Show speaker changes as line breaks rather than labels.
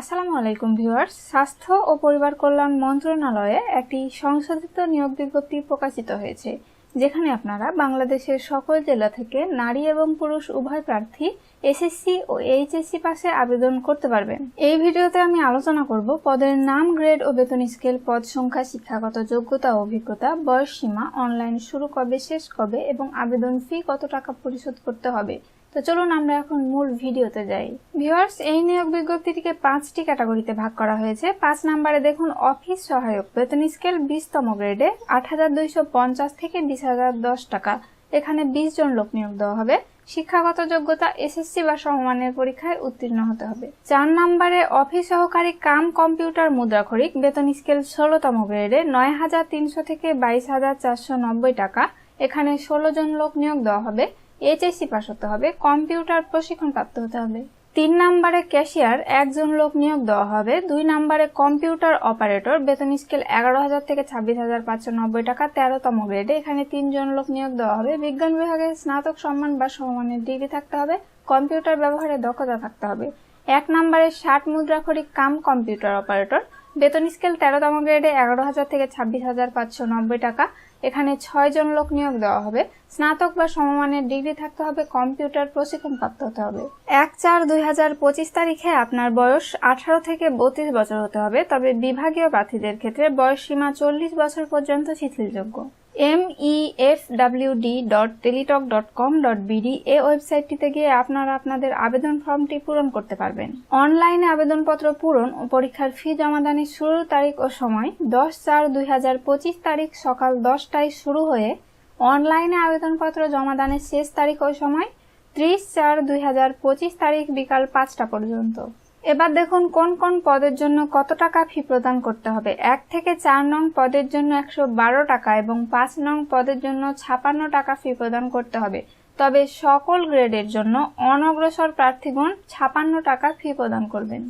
আসসালামু আলাইকুম ভিউয়ার্স। স্বাস্থ্য ও পরিবার কল্যাণ মন্ত্রণালয়ে একটি সংশোধিত নিয়োগ বিজ্ঞপ্তি প্রকাশিত হয়েছে, যেখানে আপনারা বাংলাদেশের সকল জেলা থেকে নারী এবং পুরুষ উভয় প্রার্থী, এসএসসি ও এইচএসসি পাশে আবেদন করতে পারবেন। এই ভিডিওতে আমি আলোচনা করব পদের নাম, গ্রেড ও বেতন স্কেল, পদ সংখ্যা, শিক্ষাগত যোগ্যতা অভিজ্ঞতা, বয়স সীমা, অনলাইন শুরু কবে, শেষ কবে এবং আবেদন ফি কত টাকা পরিশোধ করতে হবে তো চলুন আমরা এখন মূল ভিডিওতে যাই। ভিউয়ার্স, এই নিয়োগ বিজ্ঞপ্তিটিকে পাঁচটি ক্যাটাগরিতে ভাগ করা হয়েছে। পাঁচ নাম্বারে দেখুন, অফিস সহায়ক, বেতন স্কেল বিশতম গ্রেডে আট হাজার দুইশো পঞ্চাশ থেকে বিশ হাজার দশ টাকা। এখানে বিশ জন লোক নিয়োগ দেওয়া হবে। শিক্ষাগত যোগ্যতা, এসএসসি বা সমমানের পরীক্ষায় উত্তীর্ণ হতে হবে। চার নম্বরে অফিস সহকারী কাম কম্পিউটার মুদ্রাক্ষরিক, বেতন স্কেল ষোলোতম গ্রেডে নয় হাজার তিনশো থেকে বাইশ হাজার চারশো নব্বই টাকা। এখানে ষোলো জন লোক নিয়োগ দেওয়া হবে। এইচএসসি পাস হতে হবে কম্পিউটার প্রশিক্ষণ প্রাপ্ত হতে হবে। তিন নম্বরে ক্যাশিয়ার একজন লোক নিয়োগ দেওয়া হবে, দুই নম্বরে কম্পিউটার অপারেটর বেতন স্কেল এগারো হাজার থেকে ছাব্বিশ হাজার পাঁচশো নব্বই টাকা, তেরোতম গ্রেডে এখানে তিনজন লোক নিয়োগ দেওয়া হবে, বিজ্ঞান বিভাগে স্নাতক সম্মান বা সমমানের ডিগ্রি থাকতে হবে কম্পিউটার ব্যবহারে দক্ষতা থাকতে হবে। এক নম্বরে ষাট মুদ্রাক্ষরিক কাম কম্পিউটার অপারেটর বেতন স্কেল তেরোতম গ্রেডে এগারো হাজার থেকে ছাব্বিশ হাজার পাঁচশো নব্বই টাকা। এখানে ছয় জন লোক নিয়োগ দেওয়া হবে। স্নাতক বা সমমানের ডিগ্রি থাকতে হবে, কম্পিউটার প্রশিক্ষণ প্রাপ্ত হতে হবে। এক চার দুই হাজার পঁচিশ তারিখে আপনার বয়স আঠারো থেকে বত্রিশ বছর হতে হবে, তবে বিভাগীয় প্রার্থীদের ক্ষেত্রে বয়স সীমা চল্লিশ বছর পর্যন্ত শিথিলযোগ্য। M E F W D dot Teletalk dot com dot BD এ ওয়েবসাইটটিতে গিয়ে আপনারা আপনাদের আবেদন ফর্মটি পূরণ করতে পারবেন। অনলাইনে আবেদনপত্র পূরণ ও পরীক্ষার ফি জমাদানের শুরুর তারিখ ও সময় দশ চার দুই হাজার পঁচিশ তারিখ সকাল দশটায় শুরু হয়ে অনলাইনে আবেদনপত্র জমাদানের শেষ তারিখ ও সময় ত্রিশ চার দুই হাজার পঁচিশ তারিখ বিকাল পাঁচটা পর্যন্ত। এবার দেখুন কোন কোন পদের জন্য কত টাকা ফি প্রদান করতে হবে। এক থেকে চার নং পদের জন্য একশো বারো টাকা এবং পাঁচ নং পদের জন্য ছাপান্ন টাকা ফি প্রদান করতে হবে। তবে সকল গ্রেডের জন্য অনগ্রসর প্রার্থীগণ ছাপান্ন টাকা ফি প্রদান করবেন।